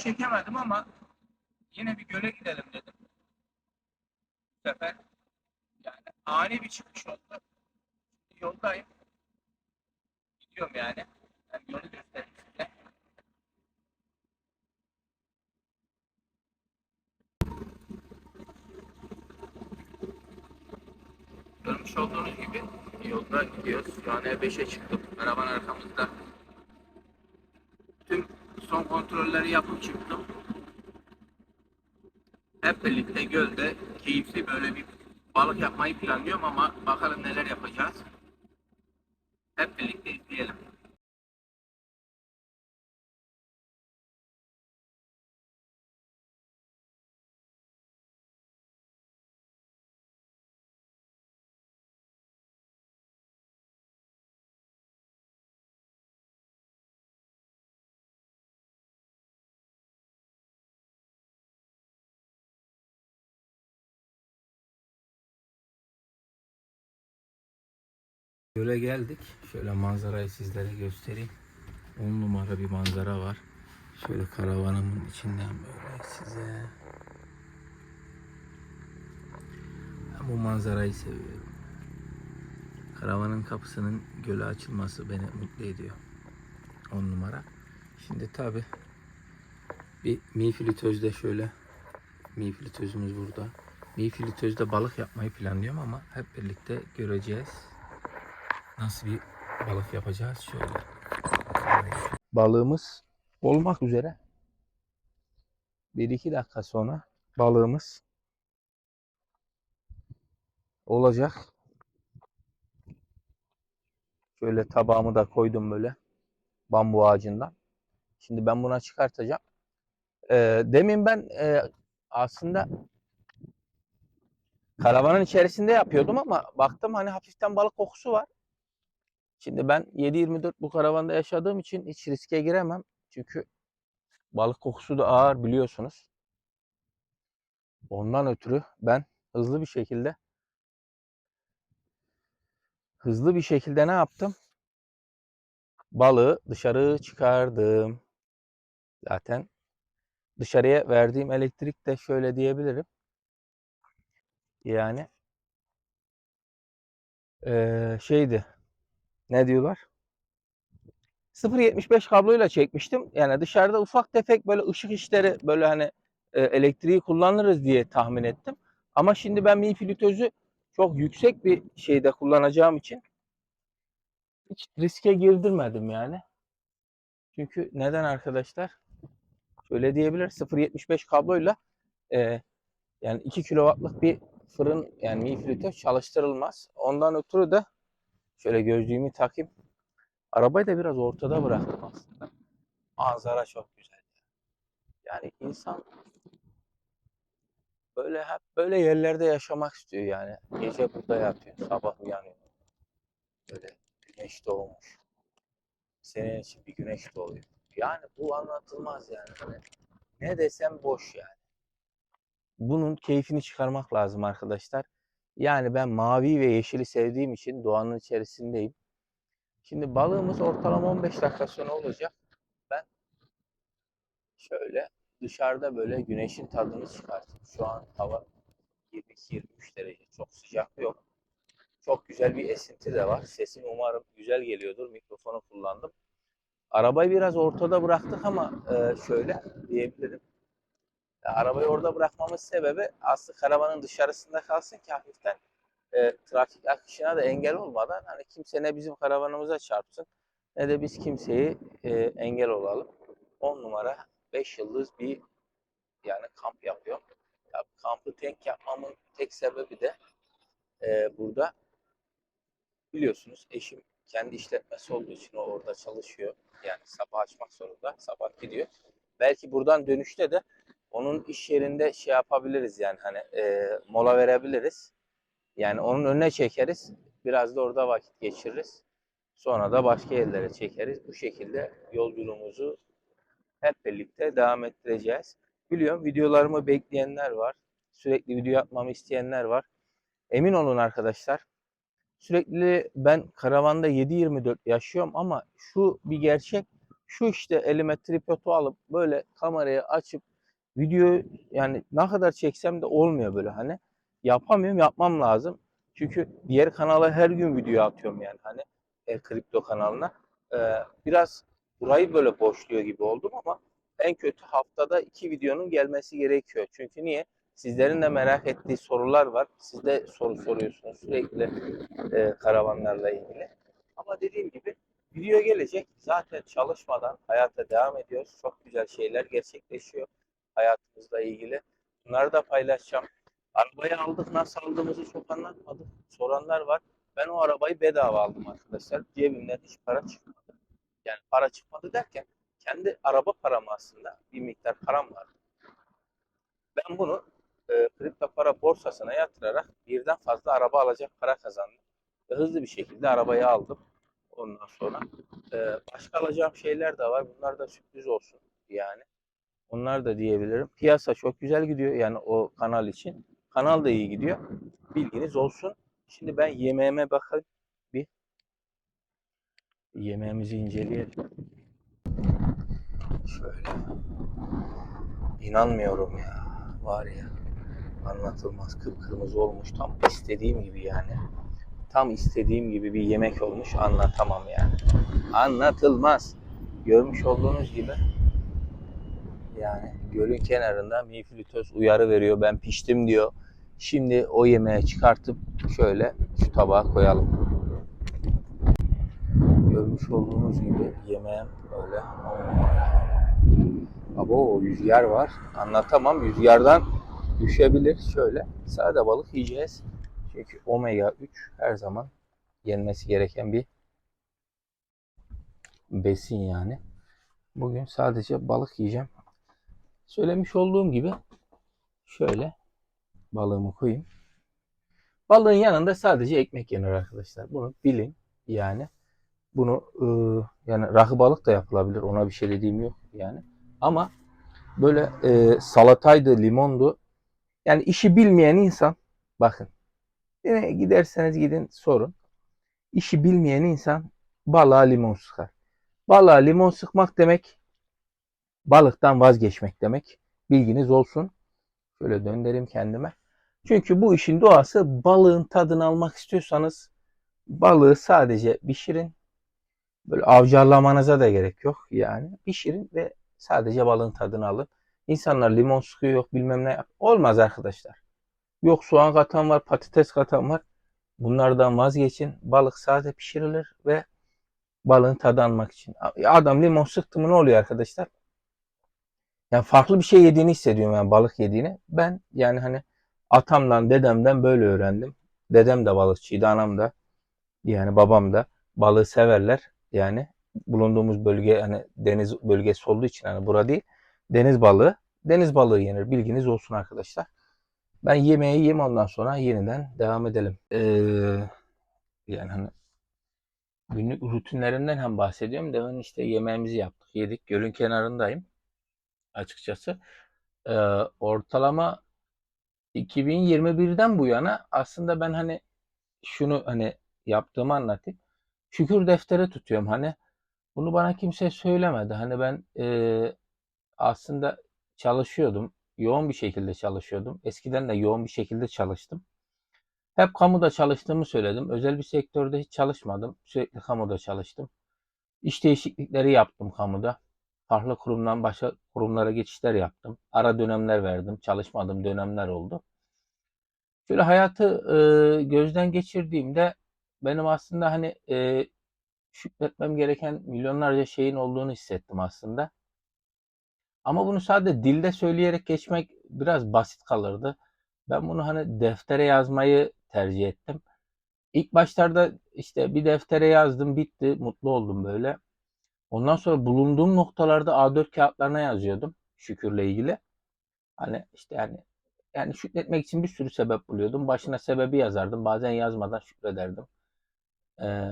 çekemedim ama yine bir göle gidelim dedim. Bu sefer yani ani bir çıkış oldu. Yoldayım. Gidiyorum yani. Ben yolu göstereyim size. Görmüş olduğunuz gibi yolda gidiyoruz. Şu an E5'e çıktım. Araban arkamızda. Son kontrolleri yapıp çıktım. Hep birlikte gölde keyifli böyle bir balık yapmayı planlıyorum ama bakalım neler yapacağız. Göle geldik. Şöyle manzarayı sizlere göstereyim. 10 numara bir manzara var. Şöyle karavanımın içinden böyle size. Ben bu manzarayı seviyorum. Karavanın kapısının göle açılması beni mutlu ediyor. 10 numara. Şimdi tabi bir mi flütözde şöyle mi flütözümüz burada. Mi flütözde balık yapmayı planlıyorum ama hep birlikte göreceğiz. Nasıl bir balık yapacağız şöyle. Balığımız olmak üzere. 1-2 dakika sonra balığımız olacak. Şöyle tabağımı da koydum böyle bambu ağacından. Şimdi ben buna çıkartacağım. Ee, demin ben e, aslında karavanın içerisinde yapıyordum ama baktım hani hafiften balık kokusu var. Şimdi ben 7-24 bu karavanda yaşadığım için hiç riske giremem. Çünkü balık kokusu da ağır biliyorsunuz. Ondan ötürü ben hızlı bir şekilde hızlı bir şekilde ne yaptım? Balığı dışarı çıkardım. Zaten dışarıya verdiğim elektrik de şöyle diyebilirim. Yani eee, şeydi. Ne diyorlar? 0.75 kabloyla çekmiştim. Yani dışarıda ufak tefek böyle ışık işleri böyle hani e, elektriği kullanırız diye tahmin ettim. Ama şimdi ben mi flütözü çok yüksek bir şeyde kullanacağım için hiç riske girdirmedim yani. Çünkü neden arkadaşlar? Şöyle diyebilir 0.75 kabloyla e, yani 2 kW'lık bir fırın yani mi flütöz çalıştırılmaz. Ondan ötürü de şöyle gözlüğümü takayım. Arabayı da biraz ortada bıraktım aslında. Manzara çok güzel. Yani insan böyle hep böyle yerlerde yaşamak istiyor yani. Gece burada yatıyor, sabah uyanıyor. Böyle güneş doğmuş. Senin için bir güneş doğuyor. Yani bu anlatılmaz yani. Hani ne desem boş yani. Bunun keyfini çıkarmak lazım arkadaşlar. Yani ben mavi ve yeşili sevdiğim için doğanın içerisindeyim. Şimdi balığımız ortalama 15 dakika sonra olacak. Ben şöyle dışarıda böyle güneşin tadını çıkartayım. Şu an hava 22-23 derece. Çok sıcak yok. Çok güzel bir esinti de var. Sesim umarım güzel geliyordur. Mikrofonu kullandım. Arabayı biraz ortada bıraktık ama şöyle diyebilirim. Arabayı orada bırakmamın sebebi aslında karavanın dışarısında kalsın ki hafiften e, trafik akışına da engel olmadan hani kimse ne bizim karavanımıza çarpsın ne de biz kimseyi e, engel olalım. 10 numara 5 yıldız bir yani kamp yapıyorum. Ya, kampı tek yapmamın tek sebebi de e, burada biliyorsunuz eşim kendi işletmesi olduğu için o orada çalışıyor. Yani sabah açmak zorunda. Sabah gidiyor. Belki buradan dönüşte de onun iş yerinde şey yapabiliriz yani hani e, mola verebiliriz. Yani onun önüne çekeriz. Biraz da orada vakit geçiririz. Sonra da başka yerlere çekeriz. Bu şekilde yolculuğumuzu hep birlikte devam ettireceğiz. Biliyorum videolarımı bekleyenler var. Sürekli video yapmamı isteyenler var. Emin olun arkadaşlar. Sürekli ben karavanda 7-24 yaşıyorum ama şu bir gerçek. şu işte elime tripodu alıp böyle kamerayı açıp video yani ne kadar çeksem de olmuyor böyle hani. Yapamıyorum yapmam lazım. Çünkü diğer kanala her gün video atıyorum yani hani e, kripto kanalına. Ee, biraz burayı böyle boşluyor gibi oldum ama en kötü haftada iki videonun gelmesi gerekiyor. Çünkü niye? Sizlerin de merak ettiği sorular var. Siz de soru soruyorsunuz sürekli e, karavanlarla ilgili. Ama dediğim gibi video gelecek. Zaten çalışmadan hayata devam ediyoruz. Çok güzel şeyler gerçekleşiyor hayatımızla ilgili. Bunları da paylaşacağım. Arabayı aldık nasıl aldığımızı çok anlatmadık. Soranlar var. Ben o arabayı bedava aldım arkadaşlar. Cebimden hiç para çıkmadı. Yani para çıkmadı derken kendi araba param aslında bir miktar param var. Ben bunu e, kripto para borsasına yatırarak birden fazla araba alacak para kazandım. Ve hızlı bir şekilde arabayı aldım. Ondan sonra e, başka alacağım şeyler de var. Bunlar da sürpriz olsun yani. Onlar da diyebilirim. Piyasa çok güzel gidiyor yani o kanal için. Kanal da iyi gidiyor. Bilginiz olsun. Şimdi ben yemeğime bakayım. Bir yemeğimizi inceleyelim. Şöyle. İnanmıyorum ya. Var ya. Anlatılmaz. Kıpkırmızı olmuş. Tam istediğim gibi yani. Tam istediğim gibi bir yemek olmuş. Anlatamam yani. Anlatılmaz. Görmüş olduğunuz gibi yani gölün kenarında miflitöz uyarı veriyor. Ben piştim diyor. Şimdi o yemeği çıkartıp şöyle şu tabağa koyalım. Görmüş olduğunuz gibi yemeğim böyle. Abo rüzgar var. Anlatamam. Rüzgardan düşebilir. Şöyle sade balık yiyeceğiz. Çünkü omega 3 her zaman yenmesi gereken bir besin yani. Bugün sadece balık yiyeceğim. Söylemiş olduğum gibi şöyle balığımı koyayım. Balığın yanında sadece ekmek yenir arkadaşlar. Bunu bilin yani. Bunu ıı, yani rakı balık da yapılabilir. Ona bir şey dediğim yok yani. Ama böyle e, salataydı, limondu. Yani işi bilmeyen insan bakın. Yine giderseniz gidin sorun. İşi bilmeyen insan balığa limon sıkar. Balığa limon sıkmak demek balıktan vazgeçmek demek. Bilginiz olsun. Şöyle döndüreyim kendime. Çünkü bu işin doğası balığın tadını almak istiyorsanız balığı sadece pişirin. Böyle avcarlamanıza da gerek yok yani. Pişirin ve sadece balığın tadını alın. İnsanlar limon sıkıyor yok bilmem ne. Olmaz arkadaşlar. Yok soğan katan var, patates katan var. Bunlardan vazgeçin. Balık sade pişirilir ve balığın tadı almak için. Adam limon sıktı mı ne oluyor arkadaşlar? Yani farklı bir şey yediğini hissediyorum yani balık yediğini. Ben yani hani atamdan dedemden böyle öğrendim. Dedem de balıkçıydı, anam da yani babam da balığı severler. Yani bulunduğumuz bölge hani deniz bölgesi olduğu için hani bura değil. Deniz balığı, deniz balığı yenir. Bilginiz olsun arkadaşlar. Ben yemeği yiyeyim ondan sonra yeniden devam edelim. Ee, yani hani günlük rutinlerimden hem bahsediyorum. Demin işte yemeğimizi yaptık, yedik. Gölün kenarındayım açıkçası. Ee, ortalama 2021'den bu yana aslında ben hani şunu hani yaptığımı anlatayım. Şükür defteri tutuyorum hani. Bunu bana kimse söylemedi. Hani ben e, aslında çalışıyordum. Yoğun bir şekilde çalışıyordum. Eskiden de yoğun bir şekilde çalıştım. Hep kamuda çalıştığımı söyledim. Özel bir sektörde hiç çalışmadım. Sürekli kamuda çalıştım. İş değişiklikleri yaptım kamuda. Farklı kurumdan başka kurumlara geçişler yaptım. Ara dönemler verdim. Çalışmadığım dönemler oldu. Şöyle hayatı e, gözden geçirdiğimde benim aslında hani e, şükretmem gereken milyonlarca şeyin olduğunu hissettim aslında. Ama bunu sadece dilde söyleyerek geçmek biraz basit kalırdı. Ben bunu hani deftere yazmayı tercih ettim. İlk başlarda işte bir deftere yazdım bitti mutlu oldum böyle. Ondan sonra bulunduğum noktalarda A4 kağıtlarına yazıyordum şükürle ilgili. Hani işte yani yani şükretmek için bir sürü sebep buluyordum. Başına sebebi yazardım. Bazen yazmadan şükrederdim. Ee,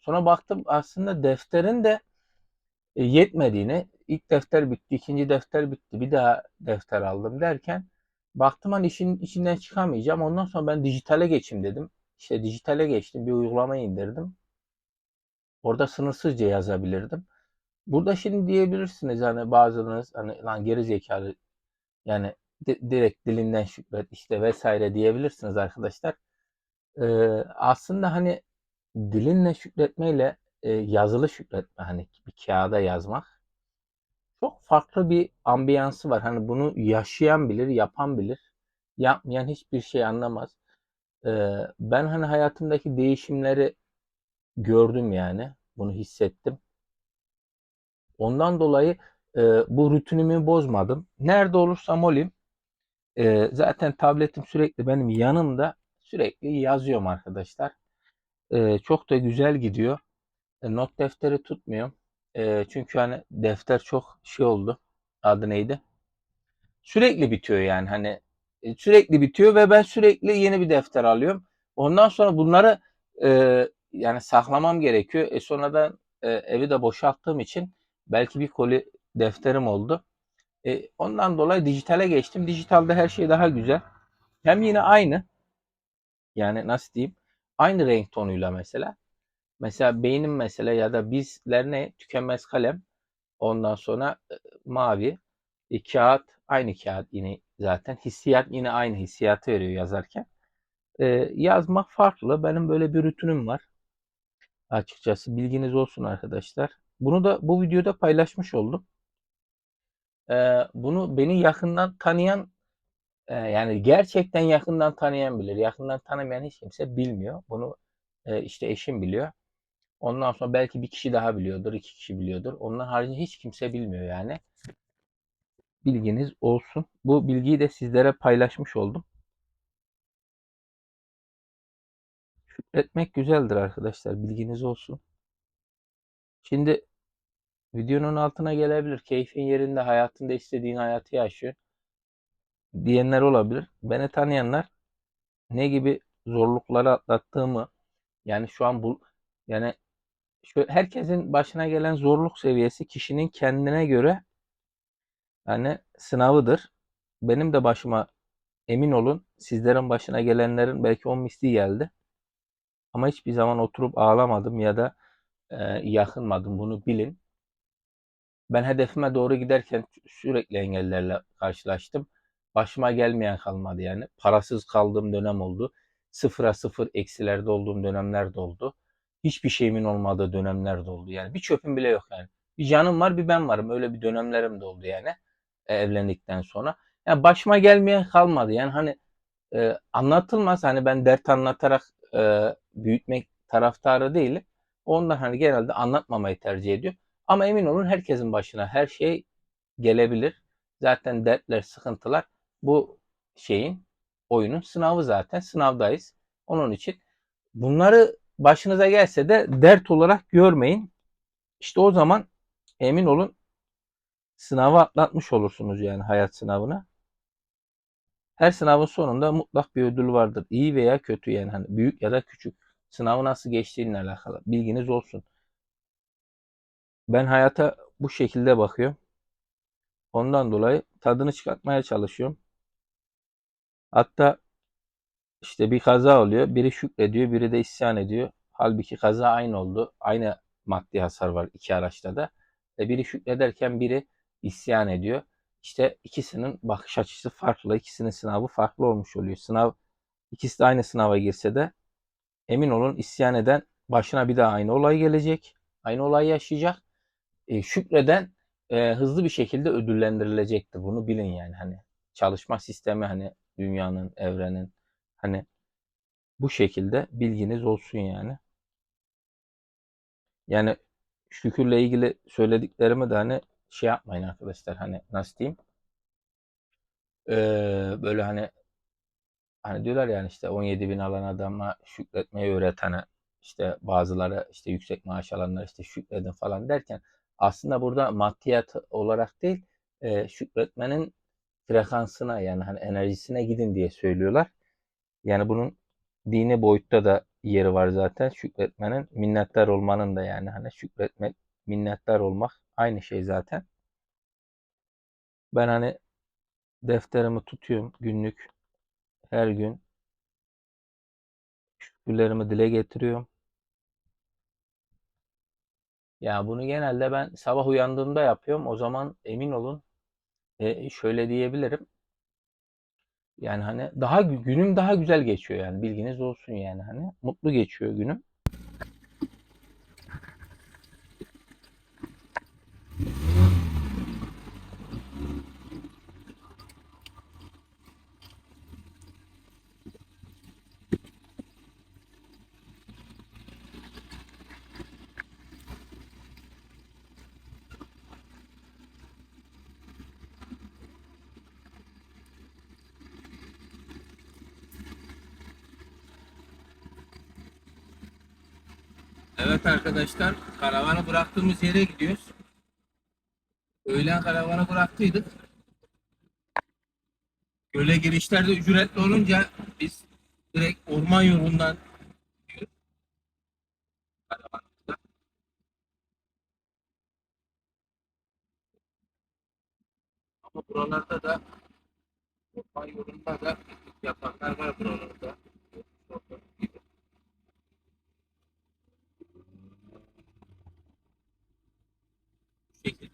sonra baktım aslında defterin de e, yetmediğini. İlk defter bitti, ikinci defter bitti. Bir daha defter aldım derken baktım hani işin içinden çıkamayacağım. Ondan sonra ben dijitale geçeyim dedim. İşte dijitale geçtim. Bir uygulama indirdim. Orada sınırsızca yazabilirdim. Burada şimdi diyebilirsiniz hani bazılarınız hani lan geri zekalı yani di- direkt dilinden şükret işte vesaire diyebilirsiniz arkadaşlar. Ee, aslında hani dilinle şükretmeyle e, yazılı şükretme hani bir kağıda yazmak çok farklı bir ambiyansı var. Hani bunu yaşayan bilir, yapan bilir. Yapmayan hiçbir şey anlamaz. Ee, ben hani hayatımdaki değişimleri gördüm yani. Bunu hissettim. Ondan dolayı e, bu rutinimi bozmadım. Nerede olursam olayım. e, zaten tabletim sürekli benim yanımda. Sürekli yazıyorum arkadaşlar. E, çok da güzel gidiyor. E, not defteri tutmuyorum. E, çünkü hani defter çok şey oldu. Adı neydi? Sürekli bitiyor yani hani e, sürekli bitiyor ve ben sürekli yeni bir defter alıyorum. Ondan sonra bunları e, yani saklamam gerekiyor. E sonradan e, evi de boşalttığım için belki bir koli defterim oldu. E, ondan dolayı dijitale geçtim. Dijitalde her şey daha güzel. Hem yine aynı yani nasıl diyeyim aynı renk tonuyla mesela. Mesela beynim mesela ya da bizler ne? Tükenmez kalem. Ondan sonra e, mavi. E, kağıt aynı kağıt yine zaten. Hissiyat yine aynı hissiyatı veriyor yazarken. E, yazmak farklı. Benim böyle bir rutinim var. Açıkçası bilginiz olsun arkadaşlar. Bunu da bu videoda paylaşmış oldum. E, bunu beni yakından tanıyan e, yani gerçekten yakından tanıyan bilir. Yakından tanımayan hiç kimse bilmiyor. Bunu e, işte eşim biliyor. Ondan sonra belki bir kişi daha biliyordur, iki kişi biliyordur. Onun haricinde hiç kimse bilmiyor yani. Bilginiz olsun. Bu bilgiyi de sizlere paylaşmış oldum. Şükretmek güzeldir arkadaşlar. Bilginiz olsun. Şimdi videonun altına gelebilir. Keyfin yerinde, hayatında istediğin hayatı yaşıyor. Diyenler olabilir. Beni tanıyanlar ne gibi zorlukları atlattığımı yani şu an bu yani şu herkesin başına gelen zorluk seviyesi kişinin kendine göre yani sınavıdır. Benim de başıma emin olun sizlerin başına gelenlerin belki on misli geldi. Ama hiçbir zaman oturup ağlamadım ya da e, yakınmadım. Bunu bilin. Ben hedefime doğru giderken sürekli engellerle karşılaştım. Başıma gelmeyen kalmadı yani. Parasız kaldığım dönem oldu. Sıfıra sıfır eksilerde olduğum dönemler de oldu. Hiçbir şeyimin olmadığı dönemler de oldu. Yani bir çöpüm bile yok yani. Bir canım var bir ben varım. Öyle bir dönemlerim de oldu yani. E, evlendikten sonra. Yani başıma gelmeyen kalmadı. Yani hani e, anlatılmaz. Hani ben dert anlatarak e, büyütmek taraftarı değilim. Ondan hani genelde anlatmamayı tercih ediyor. Ama emin olun herkesin başına her şey gelebilir. Zaten dertler, sıkıntılar bu şeyin, oyunun sınavı zaten. Sınavdayız. Onun için bunları başınıza gelse de dert olarak görmeyin. İşte o zaman emin olun sınavı atlatmış olursunuz yani hayat sınavına. Her sınavın sonunda mutlak bir ödül vardır. İyi veya kötü yani hani büyük ya da küçük. Sınavı nasıl geçtiğinle alakalı. Bilginiz olsun. Ben hayata bu şekilde bakıyorum. Ondan dolayı tadını çıkartmaya çalışıyorum. Hatta işte bir kaza oluyor. Biri şükrediyor, biri de isyan ediyor. Halbuki kaza aynı oldu. Aynı maddi hasar var iki araçta da. E biri şükrederken biri isyan ediyor. İşte ikisinin bakış açısı farklı. İkisinin sınavı farklı olmuş oluyor. Sınav ikisi de aynı sınava girse de emin olun isyan eden başına bir daha aynı olay gelecek. Aynı olay yaşayacak. E, şükreden e, hızlı bir şekilde ödüllendirilecektir. Bunu bilin yani hani çalışma sistemi hani dünyanın, evrenin hani bu şekilde bilginiz olsun yani. Yani şükürle ilgili söylediklerimi de hani şey yapmayın arkadaşlar hani nasıl diyeyim Ee, böyle hani hani diyorlar yani işte 17 bin alan adama şükretmeyi öğreten işte bazıları işte yüksek maaş alanlar işte şükredin falan derken aslında burada maddiyat olarak değil e, şükretmenin frekansına yani hani enerjisine gidin diye söylüyorlar. Yani bunun dini boyutta da yeri var zaten şükretmenin minnettar olmanın da yani hani şükretmek minnettar olmak aynı şey zaten. Ben hani defterimi tutuyorum günlük her gün şükürlerimi dile getiriyorum. Ya bunu genelde ben sabah uyandığımda yapıyorum. O zaman emin olun e, şöyle diyebilirim. Yani hani daha gü- günüm daha güzel geçiyor yani bilginiz olsun yani hani mutlu geçiyor günüm. Evet arkadaşlar karavanı bıraktığımız yere gidiyoruz. Öğlen karavanı bıraktıydık. Göle girişler de ücretli olunca biz direkt orman yolundan gidiyoruz. Karavanımızda. Ama buralarda da orman yolunda da yapanlar var buralarda.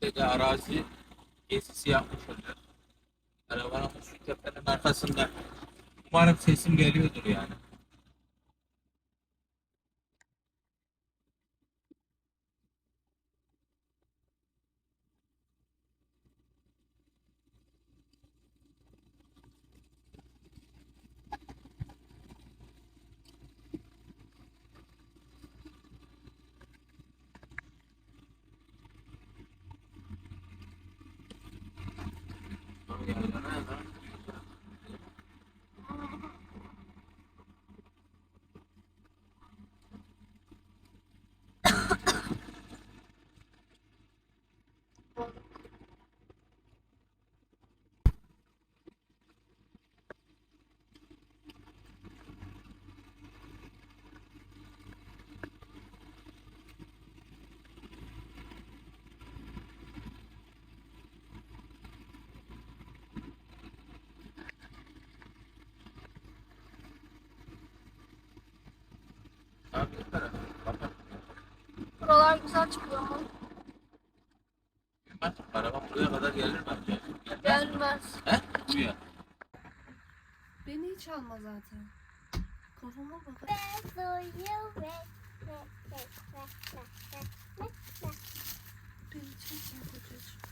De arazi gezisi yapmışlar. Arabanın şu tepenin arkasında. Umarım sesim geliyordur yani. Tarafı? Buralar güzel çıkıyor ama Bak, Araba buraya kadar gelir bence. Gelmez mi? gelmez. He? Buraya. Beni hiç alma zaten. Kafama bak. Beni çekme kocacığım.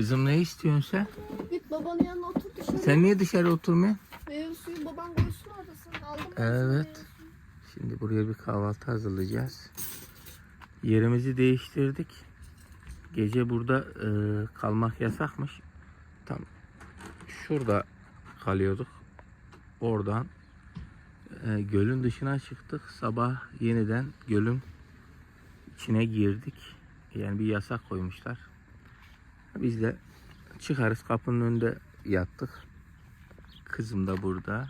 Kızım ne istiyorsun sen? Git babanın yanına otur dışarı. Sen niye dışarı oturmuyorsun? Meyve suyu baban koysun orasını. Aldım Evet. Şimdi buraya bir kahvaltı hazırlayacağız. Yerimizi değiştirdik. Gece burada e, kalmak yasakmış. Tam şurada kalıyorduk. Oradan e, gölün dışına çıktık. Sabah yeniden gölün içine girdik. Yani bir yasak koymuşlar. Biz de çıkarız kapının önünde yattık. Kızım da burada.